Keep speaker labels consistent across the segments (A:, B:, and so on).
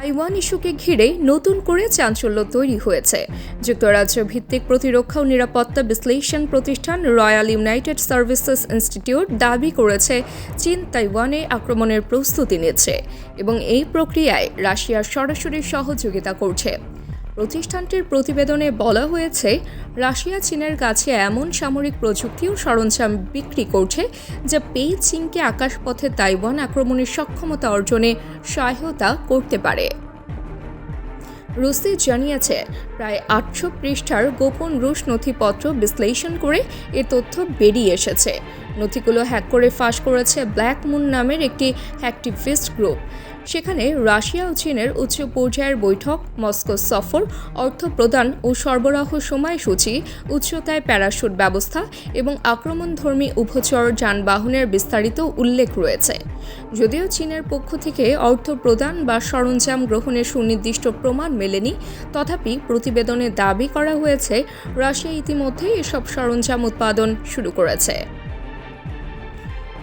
A: Taiwan ইস্যুকে ঘিরে নতুন করে চাঞ্চল্য তৈরি হয়েছে। যুক্তরাজ্য ভিত্তিক প্রতিরক্ষা ও নিরাপত্তা বিশ্লেষণ প্রতিষ্ঠান রয়্যাল ইউনাইটেড সার্ভিসেস ইনস্টিটিউট দাবি করেছে, চীন তাইওয়ানে আক্রমণের প্রস্তুতি নিচ্ছে এবং এই প্রক্রিয়ায় রাশিয়ার সরাসরি সহযোগিতা করছে। প্রতিষ্ঠানটির প্রতিবেদনে বলা হয়েছে, রাশিয়া চীনের কাছে এমন সামরিক প্রযুক্তি ও সরঞ্জাম বিক্রি করছে যা পেইচিংকে আকাশপথে তাইওয়ান আক্রমণের সক্ষমতা অর্জনে সহায়তা করতে পারে। রুসি জানিয়েছে, প্রায় আটশো পৃষ্ঠার গোপন রুশ নথিপত্র বিশ্লেষণ করে এ তথ্য বেরিয়ে এসেছে। নথিগুলো হ্যাক করে ফাঁস করেছে ব্ল্যাক মুন নামের একটি অ্যাক্টিভিস্ট গ্রুপ সেখানে রাশিয়া ও চীনের উচ্চ পর্যায়ের বৈঠক, মস্কো সফর, অর্থ প্রদান ও সরবরাহ সময়সূচি উচ্চতায় প্যারাশুট ব্যবস্থা এবং আক্রমণধর্মী উভচর যানবাহনের বিস্তারিত উল্লেখ রয়েছে। যদিও চীনের পক্ষ থেকে অর্থ প্রদান বা সরঞ্জাম গ্রহণের সুনির্দিষ্ট প্রমাণ মেলেনি, তথাপি প্রতিবেদনে দাবি করা হয়েছে, রাশিয়া ইতিমধ্যেই এসব সরঞ্জাম উৎপাদন শুরু করেছে।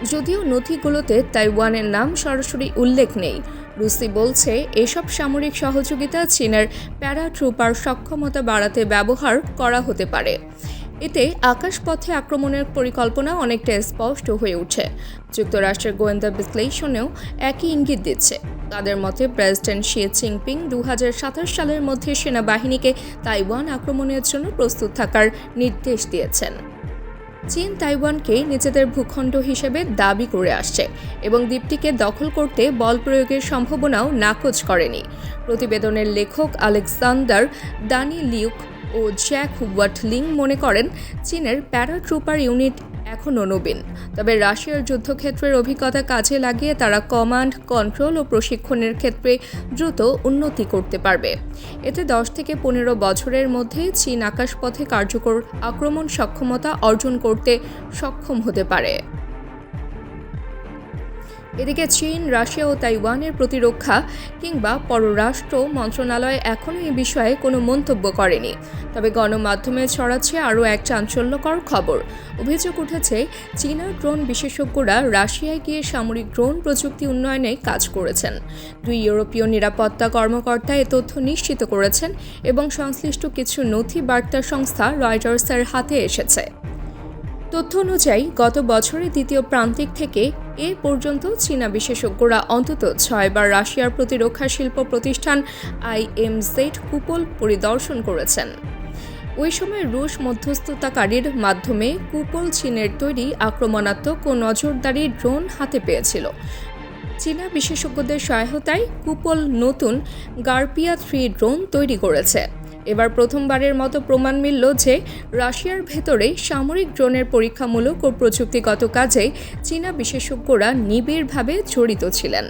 A: যদিও নথিগুলোতে তাইওয়ানের নাম সরাসরি উল্লেখ নেই। রুসি বলছে, এসব সামরিক সহযোগিতা চীনের প্যারাট্রুপার সক্ষমতা বাড়াতে ব্যবহার করা হতে পারে। এতে আকাশপথে আক্রমণের পরিকল্পনা অনেকটা স্পষ্ট হয়ে উঠে। যুক্তরাষ্ট্রের গোয়েন্দা বিশ্লেষণেও একই ইঙ্গিত দিচ্ছে। তাদের মতে, প্রেসিডেন্ট শি জিনপিং দু হাজার সাতাশ সালের মধ্যে সেনাবাহিনীকে তাইওয়ান আক্রমণের জন্য প্রস্তুত থাকার নির্দেশ দিয়েছেন। চীন তাইওয়ানকে নিজেদের ভূখণ্ড হিসেবে দাবি করে আসছে এবং দ্বীপটিকে দখল করতে বল প্রয়োগের সম্ভাবনাও নাকচ করেনি। প্রতিবেদনের লেখক আলেকজান্ডার দানি লিউক ও জ্যাক ওয়াটলিং মনে করেন, চীনের প্যারাট্রুপার ইউনিট এখনও নবীন। তবে রাশিয়ার যুদ্ধক্ষেত্রের অভিজ্ঞতা কাজে লাগিয়ে তারা কমান্ড, কন্ট্রোল ও প্রশিক্ষণের ক্ষেত্রে দ্রুত উন্নতি করতে পারবে। এতে দশ থেকে পনেরো বছরের মধ্যে চীন আকাশপথে কার্যকর আক্রমণ সক্ষমতা অর্জন করতে সক্ষম হতে পারে। এদিকে চীন, রাশিয়া ও তাইওয়ানের প্রতিরক্ষা কিংবা পররাষ্ট্র মন্ত্রণালয় এখনও এ বিষয়ে কোনো মন্তব্য করেনি। তবে গণমাধ্যমে ছড়াচ্ছে আরও এক চাঞ্চল্যকর খবর। অভিযোগ উঠেছে, চীনা ড্রোন বিশেষজ্ঞরা রাশিয়ায় গিয়ে সামরিক ড্রোন প্রযুক্তি উন্নয়নে কাজ করেছেন। দুই ইউরোপীয় নিরাপত্তা কর্মকর্তা এ তথ্য নিশ্চিত করেছেন এবং সংশ্লিষ্ট কিছু নথি বার্তা সংস্থা রয়টার্সের হাতে এসেছে। তথ্য অনুযায়ী, গত বছরের দ্বিতীয় প্রান্তিক থেকে এ পর্যন্ত চীনা বিশেষজ্ঞরা অন্তত ছয়বার রাশিয়ার প্রতিরক্ষা শিল্প প্রতিষ্ঠান আইএমজেড কুপল পরিদর্শন করেছেন। ওই সময় রুশ মধ্যস্থতাকারীর মাধ্যমে কুপল চীনের তৈরি আক্রমণাত্মক ও নজরদারি ড্রোন হাতে পেয়েছিল। চীনা বিশেষজ্ঞদের সহায়তায় কুপল নতুন গার্পিয়া থ্রি ড্রোন তৈরি করেছে। এবার প্রথমবারের মতো প্রমাণ মিলল যে রাশিয়ার ভেতরে সামরিক ড্রোনের পরীক্ষামূলক ও প্রযুক্তিগত কাজে চীনা বিশেষজ্ঞরা নিবিড়ভাবে জড়িত ছিলেন।